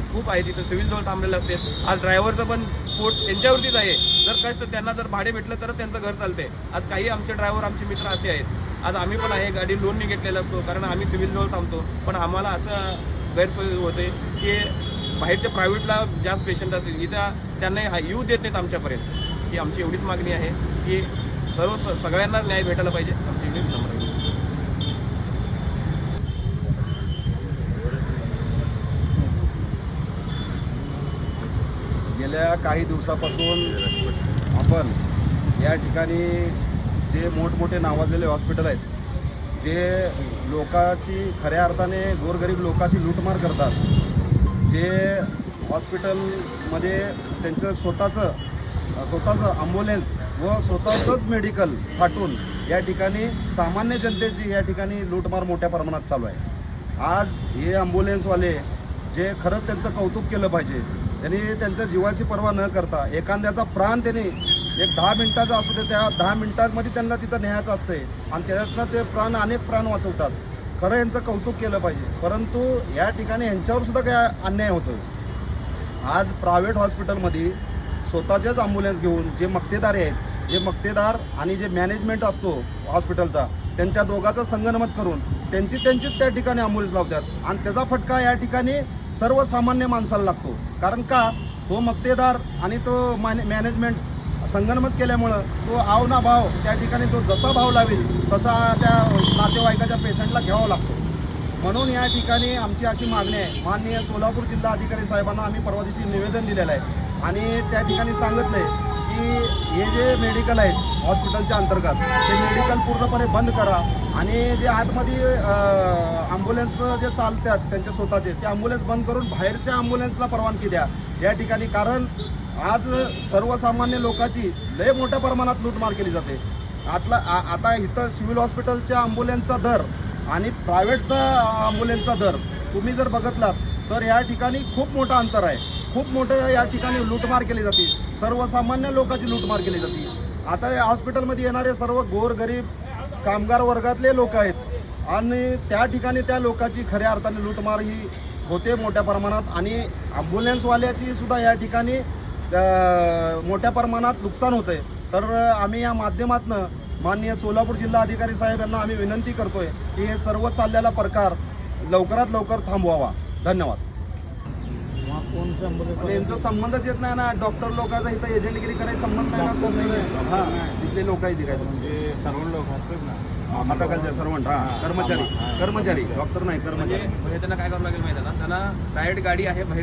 आहेत खूप आहेत इथं सिव्हिल जवळ थांबलेले असते. आज ड्रायव्हरचं पण पोट त्यांच्यावरतीच आहे. जर कष्ट त्यांना जर भाडे भेटलं तरच त्यांचं घर चालते आज काही आमचे ड्रायव्हर आमचे मित्र असे आहेत. आज आम्ही पण आहे गाडी लोनने घेतलेला असतो कारण आम्ही सिव्हिल जवळ थांबतो. पण आम्हाला असं गैरसोय होते की बाहेरच्या प्रायव्हेटला जास्त पेशंट असतील. इथं त्यांना येऊ देत नाहीत आमच्यापर्यंत. ही आमची एवढीच मागणी आहे की सर्व स- सगळ्यांना न्याय भेटायला पाहिजे. आमची एवढीच नम्र आहे. गेल्या काही दिवसापासून आपण या ठिकाणी जे मोठमोठे नावाजलेले हॉस्पिटल आहेत जे लोकाची खऱ्या अर्थाने गोरगरीब लोकाची लूटमार करतात जे हॉस्पिटलमध्ये त्यांचं स्वतःचं स्वतःचं ॲम्ब्युलन्स व स्वतःचंच मेडिकल फाटून या ठिकाणी सामान्य जनतेची या ठिकाणी लूटमार मोठ्या प्रमाणात चालू आहे. आज हे ॲम्ब्युलन्सवाले जे खरंच त्यांचं कौतुक केलं पाहिजे त्यांनी त्यांच्या जीवाची पर्वा न करता एखाद्याचा प्राण त्यांनी एक दहा मिनिटाचा असू दे त्या दहा मिनिटांमध्ये त्यांना तिथं न्यायचं असते. आणि त्याच्यातनं ते प्राण अनेक प्राण वाचवतात. खरं यांचं कौतुक केलं पाहिजे. परंतु या ठिकाणी यांच्यावर सुद्धा काय अन्याय होतो आज प्रायव्हेट हॉस्पिटलमध्ये स्वतःचेच ॲम्ब्युलन्स घेऊन जे मक्तेदार आहेत जे मक्तेदार आणि जे मॅनेजमेंट असतो हॉस्पिटलचा त्यांच्या दोघाचं संगनमत करून त्यांची त्यांचीच त्या ठिकाणी ॲम्ब्युलन्स लावतात. आणि त्याचा फटका या ठिकाणी सर्वसामान्य माणसाला लागतो. कारण का? तो मक्तेदार आणि तो मॅने मॅनेजमेंट संगणमत केल्यामुळं तो आव ना भाव त्या ठिकाणी तो जसा भाव लावेल तसा त्या नातेवाईकाच्या पेशंटला घ्यावा लागतो. म्हणून या ठिकाणी आमची अशी मागणी आहे. माननीय सोलापूर जिल्हा अधिकारी साहेबांना आम्ही परवा दिवशी निवेदन दिलेलं आहे. आणि त्या ठिकाणी सांगितलं आहे की हे जे मेडिकल आहेत हॉस्पिटलच्या अंतर्गत ते मेडिकल पूर्णपणे बंद करा. आणि जे आतमध्ये ॲम्ब्युलन्स जे चालतात त्यांचे स्वतःचे ते ॲम्ब्युलन्स बंद करून बाहेरच्या ॲम्ब्युलन्सला परवानगी द्या. या ठिकाणी कारण आज सर्वसामान्य लोकांची लय मोठ्या प्रमाणात लूटमार केली जाते. आतला आ- आता इथं सिव्हिल हॉस्पिटलच्या ॲम्ब्युलन्सचा दर आणि प्रायव्हेटचा ॲम्ब्युलन्सचा दर तुम्ही जर बघितलात तर या ठिकाणी खूप मोठं अंतर आहे. खूप मोठं या ठिकाणी लूटमार केली जाते. सर्वसामान्य लोकांची लूटमार केली जाते. आता या हॉस्पिटलमध्ये येणारे सर्व गोरगरीब कामगार वर्गातले लोक आहेत आणि त्या ठिकाणी त्या लोकांची खऱ्या अर्थाने लूटमार ही होते मोठ्या प्रमाणात आणि ॲम्ब्युलन्सवाल्याची सुद्धा या ठिकाणी मोठ्या प्रमाणात नुकसान होतंय. तर आम्ही या माध्यमातनं माननीय सोलापूर जिल्हा अधिकारी साहेब यांना आम्ही विनंती करतोय की हे सर्व चाललेला प्रकार लवकरात लवकर थांबवावा. धन्यवाद. आणि यांचा संबंधच येत नाही ना. डॉक्टर लोकांचा इथं एजंटगिरी करायचा संबंध नाही ना कोण हा तिथले लोक आहेत काय म्हणजे सर्व लोक असतात ना. आता सर्वंट हा कर्मचारी. कर्मचारी डॉक्टर नाही म्हणजे कर्मचारी. म्हणजे त्यांना काय करावं लागेल माहिती ना त्यांना डायरेक्ट गाडी आहे बाहेर